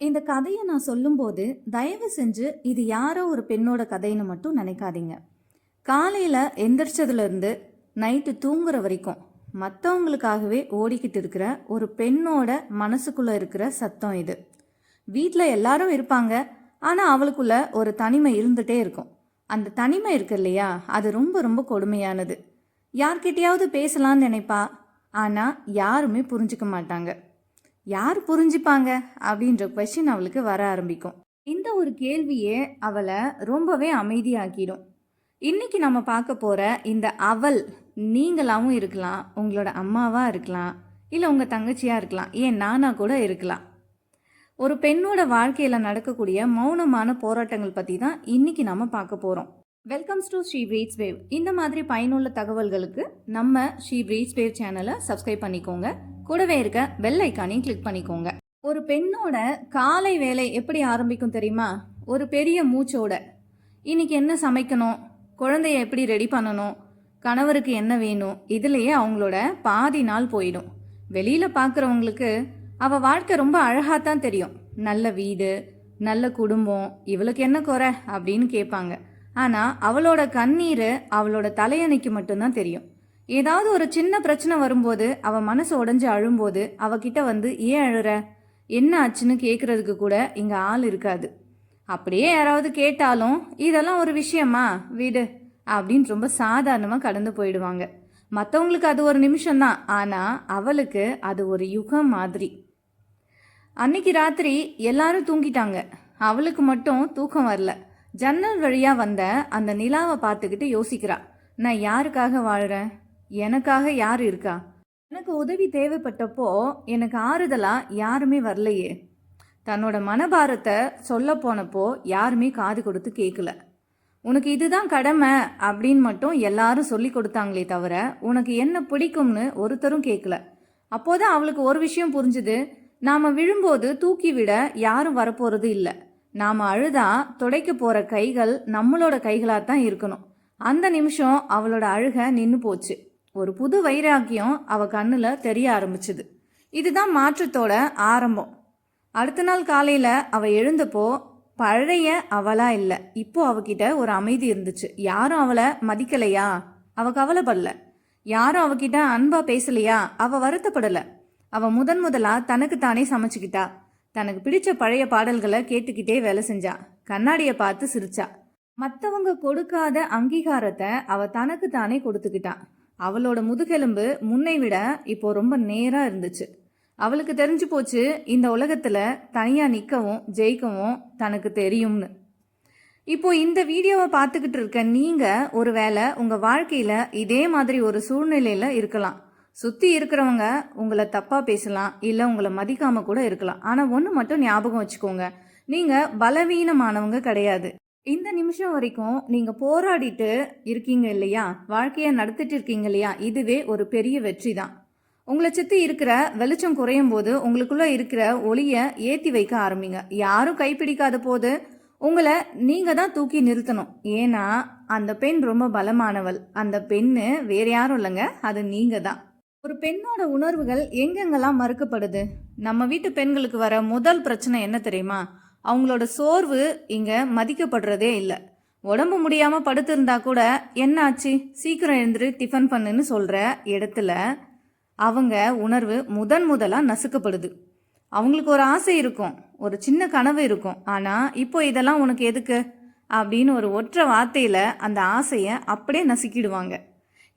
இந்த கதையை நான் சொல்லும்போது தயவு செஞ்சு இது யாரோ ஒரு பெண்ணோட கதைன்னு மட்டும் நினைக்காதீங்க. காலையில் எந்திரிச்சதுலேருந்து நைட்டு தூங்குற வரைக்கும் மற்றவங்களுக்காகவே ஓடிக்கிட்டு இருக்கிற ஒரு பெண்ணோட மனசுக்குள்ளே இருக்கிற சத்தம் இது. வீட்டில் எல்லாரும் இருப்பாங்க ஆனால் அவளுக்குள்ள ஒரு தனிமை இருந்துகிட்டே இருக்கும். அந்த தனிமை இருக்கு இல்லையா? அது ரொம்ப ரொம்ப கொடுமையானது. யார்கிட்டயாவது பேசலான்னு நினைப்பா? ஆனால் யாருமே புரிஞ்சுக்க மாட்டாங்க. யார் புரிஞ்சுப்பாங்க? அப்படின்ற கொஷின் அவளுக்கு வர ஆரம்பிக்கும். இந்த ஒரு கேள்வியே அவளை ரொம்பவே அமைதியாக்கிடும். இன்னைக்கு நம்ம பார்க்க போகிற இந்த அவள் நீங்களாவும் இருக்கலாம் உங்களோட அம்மாவாக இருக்கலாம் இல்லை உங்கள் தங்கச்சியாக இருக்கலாம் ஏன் நானாக கூட இருக்கலாம். ஒரு பெண்ணோட வாழ்க்கையில் நடக்கக்கூடிய மௌனமான போராட்டங்கள் பற்றி தான் இன்னைக்கு நம்ம பார்க்க போகிறோம் welcomes to Sri breeds wave இந்த மாதிரி பயனுள்ள தகவல்களுக்கு நம்ம ஸ்ரீ பிரீட்ஸ் வேவ் சேனலை சப்ஸ்கிரைப் பண்ணிக்கோங்க. கூடவே இருக்க பெல் ஐக்கானையும் கிளிக் பண்ணிக்கோங்க. ஒரு பெண்ணோட காலை வேலை எப்படி ஆரம்பிக்கும் தெரியுமா? ஒரு பெரிய மூச்சோட. இன்னைக்கு என்ன சமைக்கணும்? குழந்தைய எப்படி ரெடி பண்ணணும்? கணவருக்கு என்ன வேணும்? இதுலேயே அவங்களோட பாதி நாள் போயிடும். வெளியில் பார்க்குறவங்களுக்கு அவள் வாழ்க்கை ரொம்ப அழகாக தான் தெரியும். நல்ல வீடு நல்ல குடும்பம் இவளுக்கு என்ன குறை அப்படின்னு கேட்பாங்க. ஆனால் அவளோட கண்ணீர் அவளோட தலையணைக்கு மட்டும்தான் தெரியும். ஏதாவது ஒரு சின்ன பிரச்சனை வரும்போது அவள் மனசு உடஞ்சி அழும்போது அவகிட்ட வந்து ஏன் அழுற? என்ன ஆச்சுன்னு கேட்குறதுக்கு கூட இங்கே ஆள் இருக்காது. அப்படியே யாராவது கேட்டாலும் இதெல்லாம் ஒரு விஷயமா? வீடு. அப்படின்னு ரொம்ப சாதாரணமாக கடந்து போயிடுவாங்க. மற்றவங்களுக்கு அது ஒரு நிமிஷம்தான். ஆனால் அவளுக்கு அது ஒரு யுகம் மாதிரி. அன்னைக்கு ராத்திரி எல்லாரும் தூங்கிட்டாங்க. அவளுக்கு மட்டும் தூக்கம் வரல. ஜன்னல் வழியாக வந்த அந்த நிலாவை பார்த்துக்கிட்டு யோசிக்கிறா. நான் யாருக்காக வாழ்கிறேன் எனக்காக யார் இருக்கா? எனக்கு உதவி தேவைப்பட்டப்போ எனக்கு ஆறுதலாக யாருமே வரலையே. தன்னோட மனபாரத்தை சொல்ல போனப்போ யாருமே காது கொடுத்து கேட்கல உனக்கு இதுதான் கடமை அப்படின்னு மட்டும் எல்லாரும் சொல்லி கொடுத்தாங்களே தவிர உனக்கு என்ன பிடிக்கும்னு ஒருத்தரும் கேட்கல அப்போதான் அவளுக்கு ஒரு விஷயம் புரிஞ்சுது. நாம் விழும்போது தூக்கி விட யாரும் வரப்போகிறது இல்லை. நாம் அழுதா துடைக்க போகிற கைகள் நம்மளோட கைகளாக தான் இருக்கணும். அந்த நிமிஷம் அவளோட அழுக நின்று போச்சு. ஒரு புது வைராக்கியம் அவ கண்ணில் தெரிய ஆரம்பிச்சுது. இதுதான் மாற்றத்தோட ஆரம்பம். அடுத்த நாள் காலையில் அவ எழுந்தப்போ பழைய அவளா இல்லை. இப்போ அவகிட்ட ஒரு அமைதி இருந்துச்சு. யாரும் அவளை மதிக்கலையா? அவ கவலைப்படல. யாரும் அவகிட்ட அன்பா பேசலையா? அவ வருத்தப்படல. அவ முதன் முதலா தனக்கு தானே சமைச்சுக்கிட்டா. தனக்கு பிடிச்ச பழைய பாடல்களை கேட்டுக்கிட்டே வேலை செஞ்சா. கண்ணாடியை பார்த்து சிரிச்சா. மற்றவங்க கொடுக்காத அங்கீகாரத்தை அவ தனக்கு தானே கொடுத்துக்கிட்டான் அவளோட முதுகெலும்பு முன்னை விட இப்போ ரொம்ப நேரா இருந்துச்சு. அவளுக்கு தெரிஞ்சு போச்சு இந்த உலகத்துல தனியா நிக்கவும் ஜெயிக்கவும் தனக்கு தெரியும்னு. இப்போ இந்த வீடியோவை பார்த்துக்கிட்டு இருக்க நீங்க ஒருவேளை உங்க வாழ்க்கையில இதே மாதிரி ஒரு சூழ்நிலையில இருக்கலாம். சுற்றி இருக்கிறவங்க உங்களை தப்பாக பேசலாம் இல்லை உங்களை மதிக்காமல் கூட இருக்கலாம். ஆனால் ஒன்று மட்டும் ஞாபகம் வச்சுக்கோங்க. நீங்கள் பலவீனமானவங்க கிடையாது. இந்த நிமிஷம் வரைக்கும் நீங்கள் போராடிட்டு இருக்கீங்க இல்லையா? வாழ்க்கையை நடத்திட்டு இருக்கீங்க இல்லையா? இதுவே ஒரு பெரிய வெற்றி தான். உங்களை சுற்றி இருக்கிற வெளிச்சம் குறையும் போது உங்களுக்குள்ளே இருக்கிற ஒளியை ஏற்றி வைக்க ஆரம்பிங்க. யாரும் கைப்பிடிக்காத போது உங்களை நீங்கள் தான் தூக்கி நிறுத்தணும். ஏன்னா அந்த பெண் ரொம்ப பலமானவள். அந்த பெண்ணு வேற யாரும் இல்லைங்க. அது நீங்கள் தான். ஒரு பெண்ணோட உணர்வுகள் எங்கெங்கெல்லாம் மறுக்கப்படுது? நம்ம வீட்டு பெண்களுக்கு வர முதல் பிரச்சனை என்ன தெரியுமா? அவங்களோட சோர்வு இங்க மதிக்கப்படுறதே இல்லை. உடம்பு முடியாம படுத்திருந்தா கூட என்ன ஆச்சு சீக்கிரம் எழுந்துரு டிஃபன் பண்ணுன்னு சொல்ற இடத்துல அவங்க உணர்வு முதன் முதலா நசுக்கப்படுது. அவங்களுக்கு ஒரு ஆசை இருக்கும் ஒரு சின்ன கனவு இருக்கும். ஆனா இப்போ இதெல்லாம் உனக்கு எதுக்கு? அப்படின்னு ஒரு ஒற்றை வார்த்தையில அந்த ஆசையை அப்படியே நசுக்கிடுவாங்க.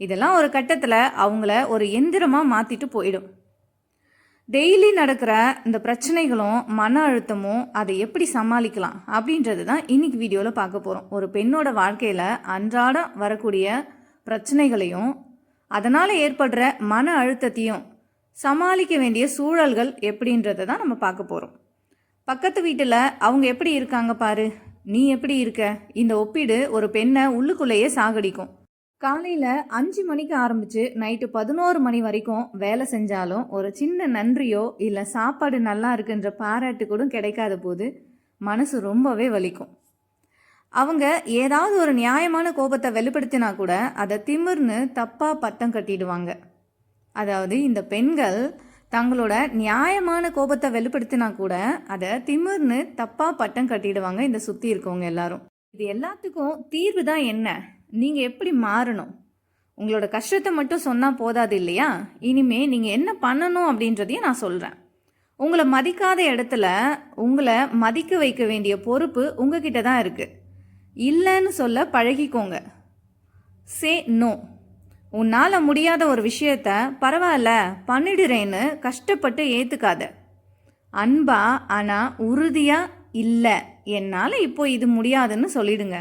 இதெல்லாம் ஒரு கட்டத்தில் அவங்கள ஒரு எந்திரமாக மாற்றிட்டு போயிடும். டெய்லி நடக்கிற இந்த பிரச்சனைகளும் மன அழுத்தமும் அதை எப்படி சமாளிக்கலாம் அப்படின்றது தான் இன்னைக்கு வீடியோவில் பார்க்க போகிறோம் ஒரு பெண்ணோட வாழ்க்கையில் அன்றாடம் வரக்கூடிய பிரச்சனைகளையும் அதனால் ஏற்படுற மன அழுத்தத்தையும் சமாளிக்க வேண்டிய சூழல்கள் எப்படின்றத தான் நம்ம பார்க்க போகிறோம் பக்கத்து வீட்டில் அவங்க எப்படி இருக்காங்க பாரு? நீ எப்படி இருக்க? இந்த ஒப்பீடு ஒரு பெண்ணை உள்ளுக்குள்ளேயே சாகடிக்கும். காலையில் அஞ்சு மணிக்கு ஆரம்பித்து நைட்டு பதினோரு மணி வரைக்கும் வேலை செஞ்சாலும் ஒரு சின்ன நன்றியோ இல்லை சாப்பாடு நல்லா இருக்குன்ற பாராட்டு கூட கிடைக்காத போது மனசு ரொம்பவே வலிக்கும். அவங்க ஏதாவது ஒரு நியாயமான கோபத்தை வெளிப்படுத்தினா கூட அதை திமிர்னு தப்பாக பட்டம் கட்டிடுவாங்க. அதாவது இந்த பெண்கள் தங்களோட நியாயமான கோபத்தை வெளிப்படுத்தினா கூட அதை திமிர்னு தப்பாக பட்டம் கட்டிடுவாங்க இந்த சுற்றி இருக்கவங்க எல்லாரும். இது எல்லாத்துக்கும் தீர்வு தான் என்ன? நீங்கள் எப்படி மாறணும்? உங்களோட கஷ்டத்தை மட்டும் சொன்னால் போதாது இல்லையா? இனிமே நீங்கள் என்ன பண்ணணும் அப்படின்றதையும் நான் சொல்கிறேன் உங்களை மதிக்காத இடத்துல உங்களை மதிக்க வைக்க வேண்டிய பொறுப்பு உங்ககிட்ட தான் இருக்குது இல்லைன்னு சொல்ல பழகிக்கோங்க. சே நோ உன்னால் முடியாத ஒரு விஷயத்த பரவாயில்ல பண்ணிடுறேன்னு கஷ்டப்பட்டு ஏற்றுக்காத அன்பா ஆனால் உறுதியாக இல்லை. என்னால் இப்போ இது முடியாதுன்னு சொல்லிடுங்க.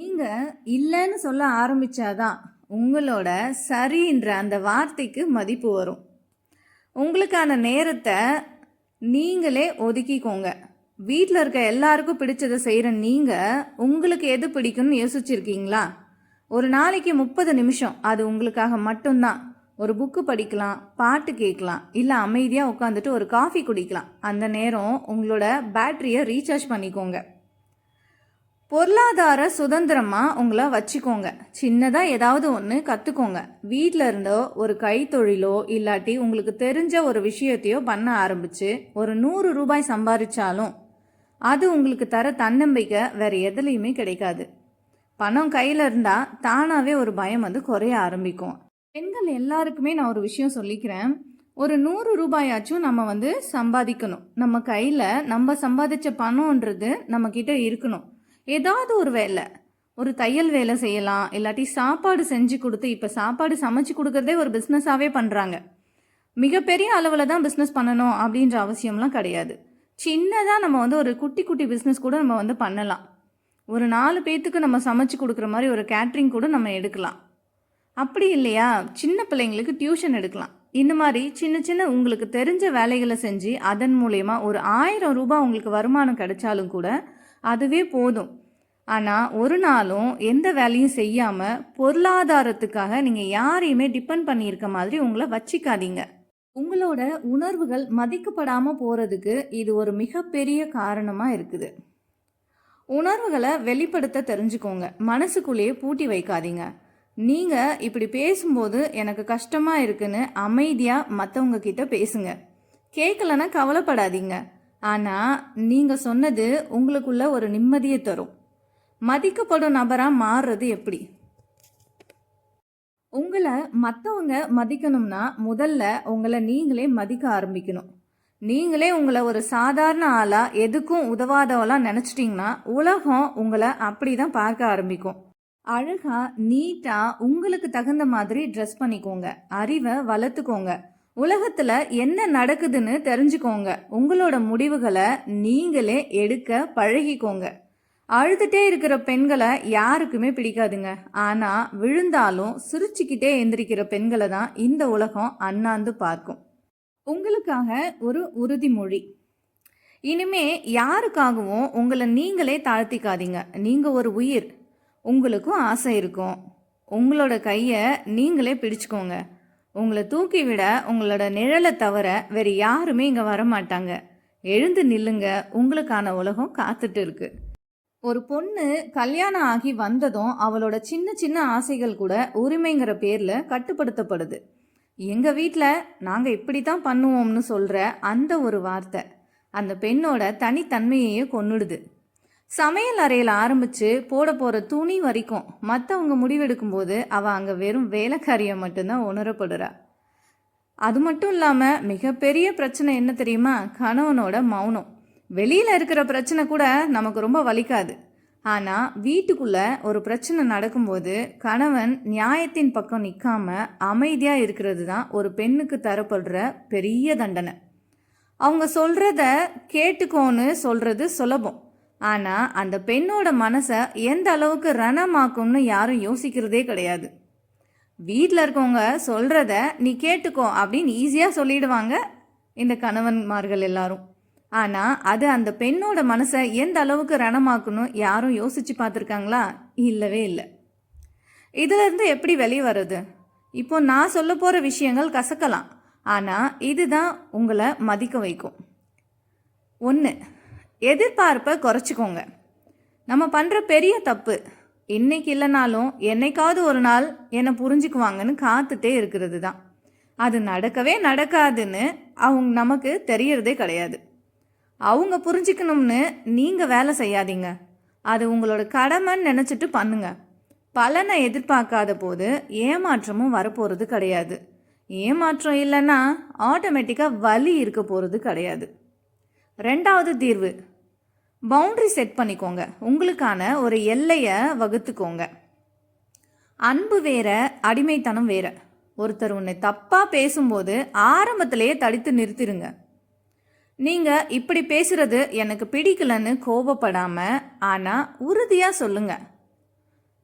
நீங்கள் இல்லைன்னு சொல்ல ஆரம்பிச்சாதான் உங்களோட சரின்ற அந்த வார்த்தைக்கு மதிப்பு வரும். உங்களுக்கான நேரத்தை நீங்களே ஒதுக்கிக்கோங்க. வீட்டில் இருக்க எல்லாருக்கும் பிடிச்சதை செய்கிற நீங்கள் உங்களுக்கு எது பிடிக்கும்னு யோசிச்சிருக்கீங்களா? ஒரு நாளைக்கு முப்பது நிமிஷம் அது உங்களுக்காக மட்டும்தான். ஒரு புக்கு படிக்கலாம் பாட்டு கேட்கலாம் இல்லை அமைதியாக உட்காந்துட்டு ஒரு காஃபி குடிக்கலாம். அந்த நேரம் உங்களோட பேட்டரியை ரீசார்ஜ் பண்ணிக்கோங்க. பொருளாதார சுதந்திரமாக உங்களை வச்சுக்கோங்க. சின்னதாக ஏதாவது ஒன்று கற்றுக்கோங்க வீட்டில் இருந்தோ ஒரு கைத்தொழிலோ இல்லாட்டி உங்களுக்கு தெரிஞ்ச ஒரு விஷயத்தையோ பண்ண ஆரம்பித்து ஒரு நூறு ரூபாய் சம்பாதிச்சாலும் அது உங்களுக்கு தர தன்னம்பிக்கை வேறு எதுலேயுமே கிடைக்காது. பணம் கையில் இருந்தால் தானாகவே ஒரு பயம் வந்து குறைய ஆரம்பிக்கும். பெண்கள் எல்லாருக்குமே நான் ஒரு விஷயம் சொல்லிக்கிறேன். ஒரு நூறு ரூபாயாச்சும் நம்ம வந்து சம்பாதிக்கணும். நம்ம கையில் நம்ம சம்பாதிச்ச பணம்ன்றது நம்மக்கிட்ட இருக்கணும். ஏதாவது ஒரு வேலை ஒரு தையல் வேலை செய்யலாம் இல்லாட்டி சாப்பாடு செஞ்சு கொடுத்து இப்போ சாப்பாடு சமைச்சு கொடுக்கறதே ஒரு பிஸ்னஸாகவே பண்ணுறாங்க மிகப்பெரிய அளவில் தான் பிஸ்னஸ் பண்ணணும் அப்படின்ற அவசியம்லாம் கிடையாது. சின்னதாக நம்ம வந்து ஒரு குட்டி குட்டி பிஸ்னஸ் கூட நம்ம வந்து பண்ணலாம். ஒரு நாலு பேர்த்துக்கு நம்ம சமைச்சு கொடுக்குற மாதிரி ஒரு கேட்ரிங் கூட நம்ம எடுக்கலாம். அப்படி இல்லையா? சின்ன பிள்ளைங்களுக்கு டியூஷன் எடுக்கலாம். இந்த மாதிரி சின்ன சின்ன உங்களுக்கு தெரிஞ்ச வேலைகளை செஞ்சு அதன் மூலயமா ஒரு ஆயிரம் ரூபாய் உங்களுக்கு வருமானம் கிடைச்சாலும் கூட அதுவே போதும். ஆனால் ஒரு நாளும் எந்த வேலையும் செய்யாமல் பொருளாதாரத்துக்காக நீங்கள் யாரையுமே டிபெண்ட் பண்ணியிருக்க மாதிரி உங்களை வச்சிக்காதீங்க. உங்களோட உணர்வுகள் மதிக்கப்படாமல் போகிறதுக்கு இது ஒரு மிகப்பெரிய காரணமாக இருக்குது. உணர்வுகளை வெளிப்படுத்த தெரிஞ்சுக்கோங்க. மனசுக்குள்ளேயே பூட்டி வைக்காதீங்க. நீங்கள் இப்படி பேசும்போது எனக்கு கஷ்டமாக இருக்குன்னு அமைதியாக மற்றவங்க கிட்ட பேசுங்க. கேட்கலன்னா கவலைப்படாதீங்க. ஆனால் நீங்கள் சொன்னது உங்களுக்குள்ள ஒரு நிம்மதியை தரும். மதிக்கப்படும் நபராக மாறுறது எப்படி? உங்களை மற்றவங்க மதிக்கணும்னா முதல்ல உங்களை நீங்களே மதிக்க ஆரம்பிக்கணும். நீங்களே உங்களை ஒரு சாதாரண ஆளாக எதுக்கும் உதவாதவளாக நினச்சிட்டிங்கன்னா உலகம் உங்களை அப்படி தான் பார்க்க ஆரம்பிக்கும். அழகாக நீட்டாக உங்களுக்கு தகுந்த மாதிரி ட்ரெஸ் பண்ணிக்கோங்க. அறிவை வளர்த்துக்கோங்க. உலகத்துல என்ன நடக்குதுன்னு தெரிஞ்சுக்கோங்க. உங்களோட முடிவுகளை நீங்களே எடுக்க பழகிக்கோங்க. அழுதுட்டே இருக்கிற பெண்களை யாருக்குமே பிடிக்காதுங்க. ஆனா விழுந்தாலும் சிரிச்சுக்கிட்டே எந்திரிக்கிற பெண்களை தான் இந்த உலகம் அண்ணாந்து பார்க்கும். உங்களுக்காக ஒரு உறுதிமொழி. இனிமே யாருக்காகவும் உங்களை நீங்களே தாழ்த்திக்காதீங்க. நீங்க ஒரு உயிர். உங்களுக்கும் ஆசை இருக்கும். உங்களோட கையை நீங்களே பிடிச்சுக்கோங்க. உங்களை தூக்கி விட உங்களோட நிழலை தவிர வேறு யாருமே இங்கே வரமாட்டாங்க. எழுந்து நில்லுங்க உங்களுக்கான உலகம் காத்துட்டு இருக்கு. ஒரு பொண்ணு கல்யாணம் ஆகி வந்ததும் அவளோட சின்ன சின்ன ஆசைகள் கூட உரிமைங்கிற பேரில் கட்டுப்படுத்தப்படுது. எங்கள் வீட்டில் நாங்கள் இப்படி தான் பண்ணுவோம்னு சொல்கிற அந்த ஒரு வார்த்தை அந்த பெண்ணோட தனித்தன்மையையே கொன்னுடுது. சமையல் அறையில் ஆரம்பித்து போட போகிற துணி வரைக்கும் மற்றவங்க முடிவெடுக்கும் போது அவள் அங்கே வெறும் வேலைக்காரியை மட்டும்தான் உணரப்படுறா. அது மட்டும் இல்லாமல் மிகப்பெரிய பிரச்சனை என்ன தெரியுமா? கணவனோட மௌனம். வெளியில் இருக்கிற பிரச்சனை கூட நமக்கு ரொம்ப வலிக்காது. ஆனால் வீட்டுக்குள்ளே ஒரு பிரச்சனை நடக்கும்போது கணவன் நியாயத்தின் பக்கம் நிற்காம அமைதியாக இருக்கிறது தான் ஒரு பெண்ணுக்கு தரப்படுற பெரிய தண்டனை. அவங்க சொல்கிறத கேட்டுக்கோன்னு சொல்கிறது சுலபம். ஆனால் அந்த பெண்ணோட மனசை எந்த அளவுக்கு ரணமாக்கும்னு யாரும் யோசிக்கிறதே கிடையாது. வீட்டில் இருக்கவங்க சொல்கிறத நீ கேட்டுக்கோ அப்படின்னு ஈஸியாக சொல்லிடுவாங்க இந்த கணவன்மார்கள் எல்லாரும். ஆனால் அது அந்த பெண்ணோட மனசை எந்த அளவுக்கு ரணமாக்கணும் யாரும் யோசிச்சு பார்த்துருக்காங்களா? இல்லவே இல்லை. இதிலிருந்து எப்படி வெளியே வர்றது? இப்போ நான் சொல்ல போகிற விஷயங்கள் கசக்கலாம். ஆனால் இதுதான் உங்களை மதிக்க வைக்கும். ஒன்று எதிர்பார்ப்பை குறைச்சிக்கோங்க. நம்ம பண்ணுற பெரிய தப்பு இன்னைக்கு இல்லைனாலும் என்னைக்காவது ஒரு நாள் என்னை புரிஞ்சுக்குவாங்கன்னு காத்துட்டே இருக்கிறது தான். அது நடக்கவே நடக்காதுன்னு அவங்க நமக்கு தெரியறதே கிடையாது. அவங்க புரிஞ்சுக்கணும்னு நீங்கள் வேலை செய்யாதீங்க. அது உங்களோட கடமைன்னு நினச்சிட்டு பண்ணுங்க. பலனை எதிர்பார்க்காத போது ஏமாற்றமும் வரப்போகிறது கிடையாது. ஏமாற்றம் இல்லைன்னா ஆட்டோமேட்டிக்காக வலி இருக்க போகிறது கிடையாது. ரெண்டாவது தீர்வு பவுண்ட்ரி செட் பண்ணிக்கோங்க. உங்களுக்கான ஒரு எல்லையை வகுத்துக்கோங்க. அன்பு வேற அடிமைத்தனம் வேற. ஒருத்தர் உன்னை தப்பாக பேசும்போது ஆரம்பத்திலேயே தடுத்து நிறுத்திடுங்க நீங்கள் இப்படி பேசுறது எனக்கு பிடிக்கலன்னு கோபப்படாமல் ஆனால் உறுதியாக சொல்லுங்க.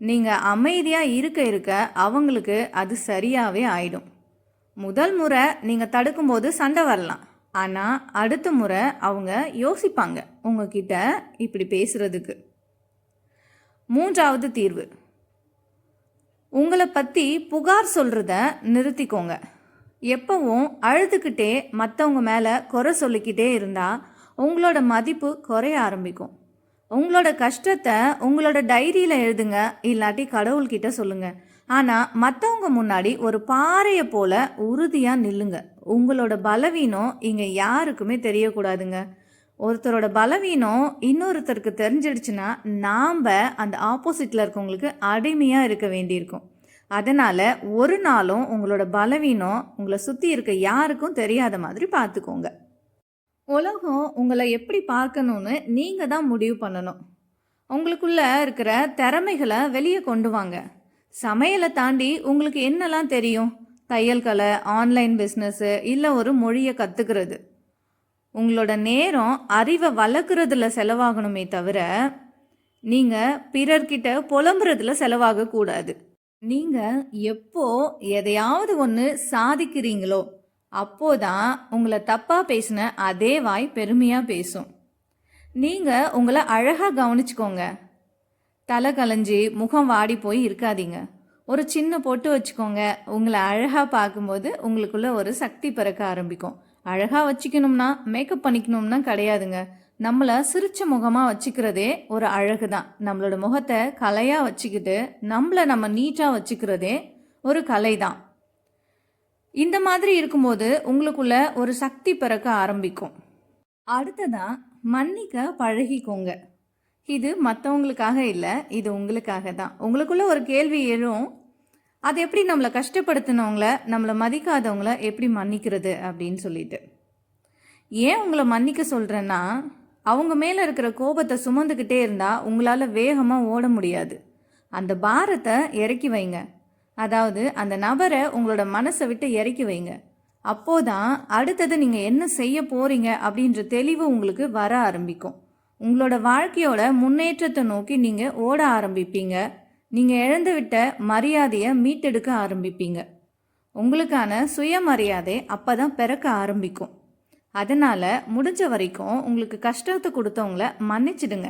நீங்கள் அமைதியாக இருக்க இருக்க அவங்களுக்கு அது சரியாகவே ஆயிடும். முதல் முறை நீங்கள் தடுக்கும்போது சண்டை வரலாம். ஆனால் அடுத்த முறை அவங்க யோசிப்பாங்க உங்ககிட்ட இப்படி பேசுகிறதுக்கு மூன்றாவது தீர்வு. உங்களை பற்றி புகார் சொல்கிறத நிறுத்திக்கோங்க. எப்பவும் அழுதுகிட்டே மற்றவங்க மேலே குறை சொல்லிக்கிட்டே இருந்தால் உங்களோட மதிப்பு குறைய ஆரம்பிக்கும். உங்களோட கஷ்டத்தை உங்களோட டைரியில் எழுதுங்க இல்லாட்டி கடவுள்கிட்ட சொல்லுங்கள் ஆனால் மற்றவங்க முன்னாடி ஒரு பாறையை போல உறுதியாக நில்லுங்க. உங்களோட பலவீனம் இங்கே யாருக்குமே தெரியக்கூடாதுங்க. ஒருத்தரோட பலவீனம் இன்னொருத்தருக்கு தெரிஞ்சிடுச்சுன்னா நாம் அந்த ஆப்போசிட்டில் இருக்கவங்களுக்கு அடிமையாக இருக்க வேண்டியிருக்கும். அதனால் ஒரு நாளும் உங்களோட பலவீனம் உங்களை சுற்றி இருக்க யாருக்கும் தெரியாத மாதிரி பார்த்துக்கோங்க உலகம் உங்களை எப்படி பார்க்கணும்னு நீங்கள் தான் முடிவு பண்ணணும். உங்களுக்குள்ளே இருக்கிற திறமைகளை வெளியே கொண்டு வாங்க. சமையலை தாண்டி உங்களுக்கு என்னெல்லாம் தெரியும்? தையல் கலை ஆன்லைன் பிஸ்னஸ்ஸு இல்லை ஒரு மொழியை கற்றுக்கிறது உங்களோட நேரம் அறிவை வளர்க்குறதுல செலவாகணுமே தவிர நீங்கள் பிறர்கிட்ட புலம்புறதுல செலவாகக்கூடாது. நீங்கள் எப்போ எதையாவது ஒன்று சாதிக்கிறீங்களோ அப்போதான் உங்களை தப்பாக பேசின அதே வாய் பெருமையாக பேசும். நீங்கள் உங்களை அழகாக கவனிச்சுக்கோங்க. தலை கலைஞ்சி முகம் வாடி போய் இருக்காதீங்க. ஒரு சின்ன பொட்டு வச்சுக்கோங்க. உங்களை அழகாக பார்க்கும்போது உங்களுக்குள்ள ஒரு சக்தி பிறக்க ஆரம்பிக்கும். அழகாக வச்சுக்கணும்னா மேக்கப் பண்ணிக்கணும்னா கிடையாதுங்க. நம்மளை சிரிச்ச முகமாக வச்சுக்கிறதே ஒரு அழகு தான் நம்மளோட முகத்தை கலையாக வச்சுக்கிட்டு நம்மளை நம்ம நீட்டாக வச்சுக்கிறதே ஒரு கலை தான் இந்த மாதிரி இருக்கும்போது உங்களுக்குள்ள ஒரு சக்தி பிறக்க ஆரம்பிக்கும். அடுத்ததான் மன்னிக்க பழகிக்கோங்க. இது மற்றவங்களுக்காக இல்லை இது உங்களுக்காக தான். உங்களுக்குள்ள ஒரு கேள்வி எழும். அது எப்படி நம்மளை கஷ்டப்படுத்தினவங்கள நம்மளை மதிக்காதவங்கள எப்படி மன்னிக்கிறது அப்படின்னு சொல்லிட்டு. ஏன் உங்களை மன்னிக்க சொல்கிறேன்னா அவங்க மேலே இருக்கிற கோபத்தை சுமந்துக்கிட்டே இருந்தால் உங்களால் வேகமாக ஓட முடியாது. அந்த பாரத்தை இறக்கி வைங்க. அதாவது அந்த நபரை உங்களோட மனசை விட்டு இறக்கி வைங்க. அப்போதான் அடுத்தது நீங்கள் என்ன செய்ய போகிறீங்க அப்படின்ற தெளிவு உங்களுக்கு வர ஆரம்பிக்கும். உங்களோட வாழ்க்கையோட முன்னேற்றத்தை நோக்கி நீங்கள் ஓட ஆரம்பிப்பீங்க. நீங்கள் இழந்துவிட்ட மரியாதையை மீட்டெடுக்க ஆரம்பிப்பீங்க. உங்களுக்கான சுயமரியாதை அப்போ தான் பிறக்க ஆரம்பிக்கும். அதனால் முடிஞ்ச வரைக்கும் உங்களுக்கு கஷ்டத்தை கொடுத்தவங்கள மன்னிச்சிடுங்க.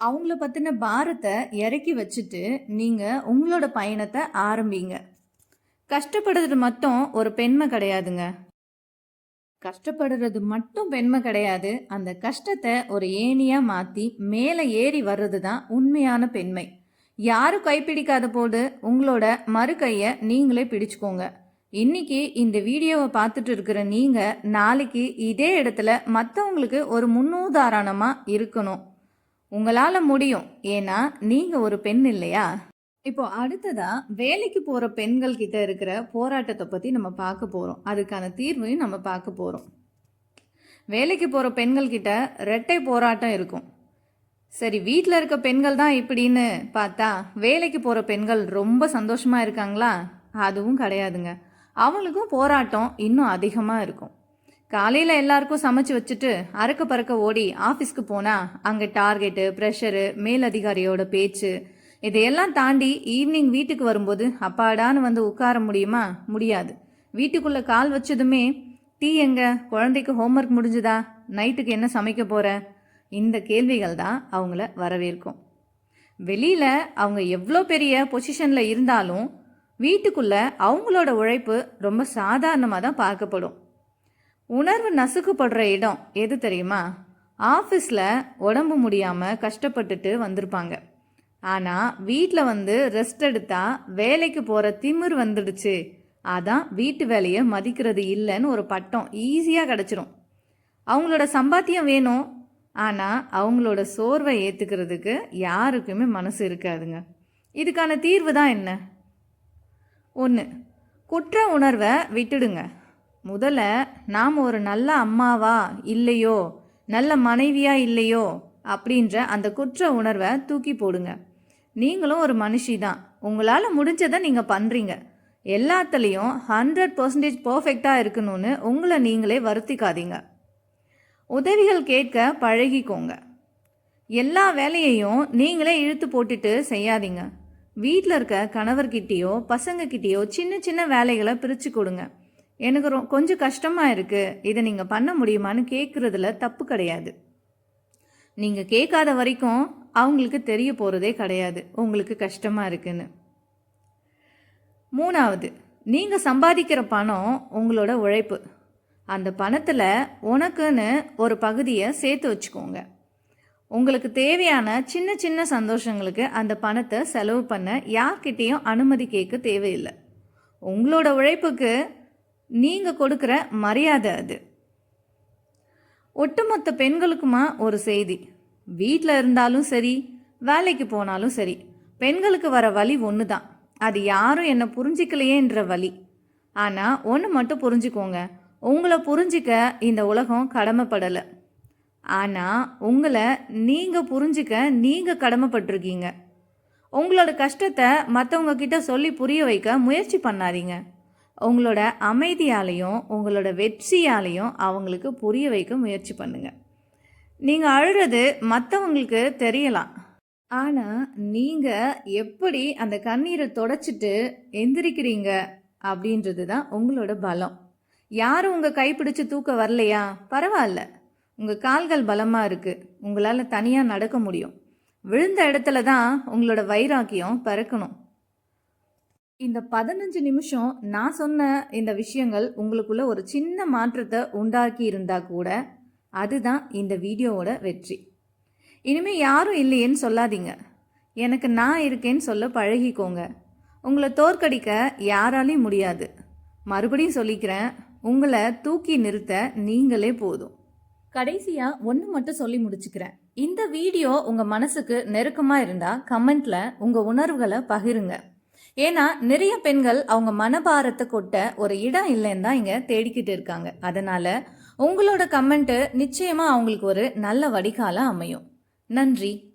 அவங்கள பற்றின பாரத்தை இறக்கி வச்சுட்டு நீங்கள் உங்களோட பயணத்தை ஆரம்பிங்க. கஷ்டப்படுறது மட்டும் ஒரு பெண்மை கிடையாதுங்க. கஷ்டப்படுறது மட்டும் பெண்மை கிடையாது. அந்த கஷ்டத்தை ஒரு ஏணியாக மாற்றி மேலே ஏறி வர்றது தான் உண்மையான பெண்மை. யாரும் கைப்பிடிக்காத போது உங்களோட மறு கையை நீங்களே பிடிச்சுக்கோங்க. இன்னைக்கு இந்த வீடியோவை பார்த்துட்டு இருக்கிற நீங்கள் நாளைக்கு இதே இடத்துல மற்றவங்களுக்கு ஒரு முன்னுதாரணமாக இருக்கணும். உங்களால் முடியும். ஏன்னா நீங்கள் ஒரு பெண் இல்லையா? இப்போ அடுத்ததா வேலைக்கு போகிற பெண்கள் கிட்ட இருக்கிற போராட்டத்தை பற்றி நம்ம பார்க்க போகிறோம் அதுக்கான தீர்வையும் நம்ம பார்க்க போகிறோம் வேலைக்கு போகிற பெண்கள் கிட்ட ரெட்டை போராட்டம் இருக்கும். சரி வீட்டில் இருக்க பெண்கள் தான் இப்படின்னு பார்த்தா வேலைக்கு போகிற பெண்கள் ரொம்ப சந்தோஷமாக இருக்காங்களா? அதுவும் கிடையாதுங்க. அவங்களுக்கும் போராட்டம் இன்னும் அதிகமாக இருக்கும். காலையில் எல்லாருக்கும் சமைச்சு வச்சுட்டு அறக்க பறக்க ஓடி ஆஃபீஸ்க்கு போனால் அங்கே டார்கெட்டு ப்ரெஷரு மேலதிகாரியோட பேச்சு இதையெல்லாம் தாண்டி ஈவினிங் வீட்டுக்கு வரும்போது அப்பாடான்னு வந்து உட்கார முடியுமா? முடியாது. வீட்டுக்குள்ளே கால் வச்சதுமே டீ எங்க? குழந்தைக்கு ஹோம்ஒர்க் முடிஞ்சுதா? நைட்டுக்கு என்ன சமைக்க போகிற இந்த கேள்விகள் தான் அவங்கள வரவேற்கும். வெளியில் அவங்க எவ்வளோ பெரிய பொசிஷனில் இருந்தாலும் வீட்டுக்குள்ளே அவங்களோட உழைப்பு ரொம்ப சாதாரணமாக தான் பார்க்கப்படும். உணர்வு நசுக்கப்படுற இடம் எது தெரியுமா? ஆஃபீஸில் உடம்பு முடியாமல் கஷ்டப்பட்டுட்டு வந்திருப்பாங்க. ஆனால் வீட்டில் வந்து ரெஸ்ட் எடுத்தா வேலைக்கு போகிற திமிர் வந்துடுச்சு. அதான் வீட்டு வேலையை மதிக்கிறது இல்லைன்னு ஒரு பட்டம் ஈஸியாக கிடச்சிரும். அவங்களோட சம்பாத்தியம் வேணும். ஆனால் அவங்களோட சோர்வை ஏற்றுக்கிறதுக்கு யாருக்குமே மனசு இருக்காதுங்க. இதுக்கான தீர்வு தான் என்ன? ஒன்று குற்ற உணர்வை விட்டுடுங்க. முதல்ல நாம் ஒரு நல்ல அம்மாவா இல்லையோ? நல்ல மனைவியா இல்லையோ? அப்படின்ற அந்த குற்ற உணர்வை தூக்கி போடுங்க. நீங்களும் ஒரு மனுஷி தான் உங்களால் முடிஞ்சதை நீங்கள் பண்ணுறீங்க எல்லாத்துலேயும் ஹண்ட்ரட் பர்சன்டேஜ் பர்ஃபெக்டாக இருக்கணும்னு உங்களை நீங்களே வருத்திக்காதீங்க. உதவிகள் கேட்க பழகிக்கோங்க. எல்லா வேலையையும் நீங்களே இழுத்து போட்டுட்டு செய்யாதீங்க. வீட்டில் இருக்க கணவர்கிட்டேயோ பசங்கக்கிட்டேயோ சின்ன சின்ன வேலைகளை பிரித்து கொடுங்க. எனக்கு ரொ கொஞ்சம் கஷ்டமாக இருக்குது இதை நீங்கள் பண்ண முடியுமான்னு கேட்குறதுல தப்பு கிடையாது. நீங்கள் கேட்காத வரைக்கும் அவங்களுக்கு தெரிய போகிறதே கிடையாது. உங்களுக்கு கஷ்டமாக இருக்குன்னு. மூணாவது நீங்கள் சம்பாதிக்கிற பணம் உங்களோட உழைப்பு. அந்த பணத்தில் உனக்குன்னு ஒரு பகுதியை சேர்த்து வச்சுக்கோங்க. உங்களுக்கு தேவையான சின்ன சின்ன சந்தோஷங்களுக்கு அந்த பணத்தை செலவு பண்ண யார்கிட்டேயும் அனுமதி கேட்க தேவையில்லை. உங்களோட உழைப்புக்கு நீங்கள் கொடுக்குற மரியாதை அது. ஒட்டுமொத்த பெண்களுக்குமா ஒரு செய்தி. வீட்டில் இருந்தாலும் சரி வேலைக்கு போனாலும் சரி பெண்களுக்கு வர வழி ஒன்று தான் அது யாரும் என்னை புரிஞ்சிக்கலையேன்ற வழி ஆனால் ஒன்று மட்டும் புரிஞ்சுக்கோங்க. உங்களை புரிஞ்சிக்க இந்த உலகம் கடமைப்படலை. ஆனால் உங்களை நீங்கள் புரிஞ்சிக்க நீங்கள் கடமைப்பட்டிருக்கீங்க. உங்களோட கஷ்டத்தை மற்றவங்க கிட்ட சொல்லி புரிய வைக்க முயற்சி பண்ணாதீங்க. உங்களோட அமைதியாலையும் உங்களோட வெற்றியாலையும் அவங்களுக்கு புரிய வைக்க முயற்சி பண்ணுங்கள் நீங்கள் அழுறது மற்றவங்களுக்கு தெரியலாம். ஆனால் நீங்கள் எப்படி அந்த கண்ணீரை தொடச்சிட்டு எந்திரிக்கிறீங்க அப்படின்றது தான் உங்களோட பலம். யாரும் உங்கள் கைப்பிடிச்சு தூக்க வரலையா? பரவாயில்ல. உங்கள் கால்கள் பலமாக இருக்குது உங்களால் தனியாக நடக்க முடியும். விழுந்த இடத்துல தான் உங்களோட வைராக்கியம் பிறக்கணும். இந்த பதினஞ்சு நிமிஷம் நான் சொன்ன இந்த விஷயங்கள் உங்களுக்குள்ள ஒரு சின்ன மாற்றத்தை உண்டாக்கி இருந்தா கூட அதுதான் இந்த வீடியோவோட வெற்றி. இனிமேல் யாரும் இல்லையேன்னு சொல்லாதீங்க. எனக்கு நான் இருக்கேன்னு சொல்ல பழகிக்கோங்க. உங்களை தோற்கடிக்க யாராலையும் முடியாது. மறுபடியும் சொல்லிக்கிறேன் உங்களை தூக்கி நிறுத்த நீங்களே போதும். கடைசியாக ஒன்று மட்டும் சொல்லி முடிச்சுக்கிறேன். இந்த வீடியோ உங்கள் மனசுக்கு நெருக்கமாக இருந்தால் கமெண்ட்ல உங்கள் உணர்வுகளை பகிருங்க. ஏன்னா நிறைய பெண்கள் அவங்க மனபாரத்தை கொட்ட ஒரு இடம் இல்லைன்னு தான் இங்கே தேடிக்கிட்டு இருக்காங்க. அதனால உங்களோட கமெண்ட்டு நிச்சயமாக அவங்களுக்கு ஒரு நல்ல வடிகால அமையும். நன்றி.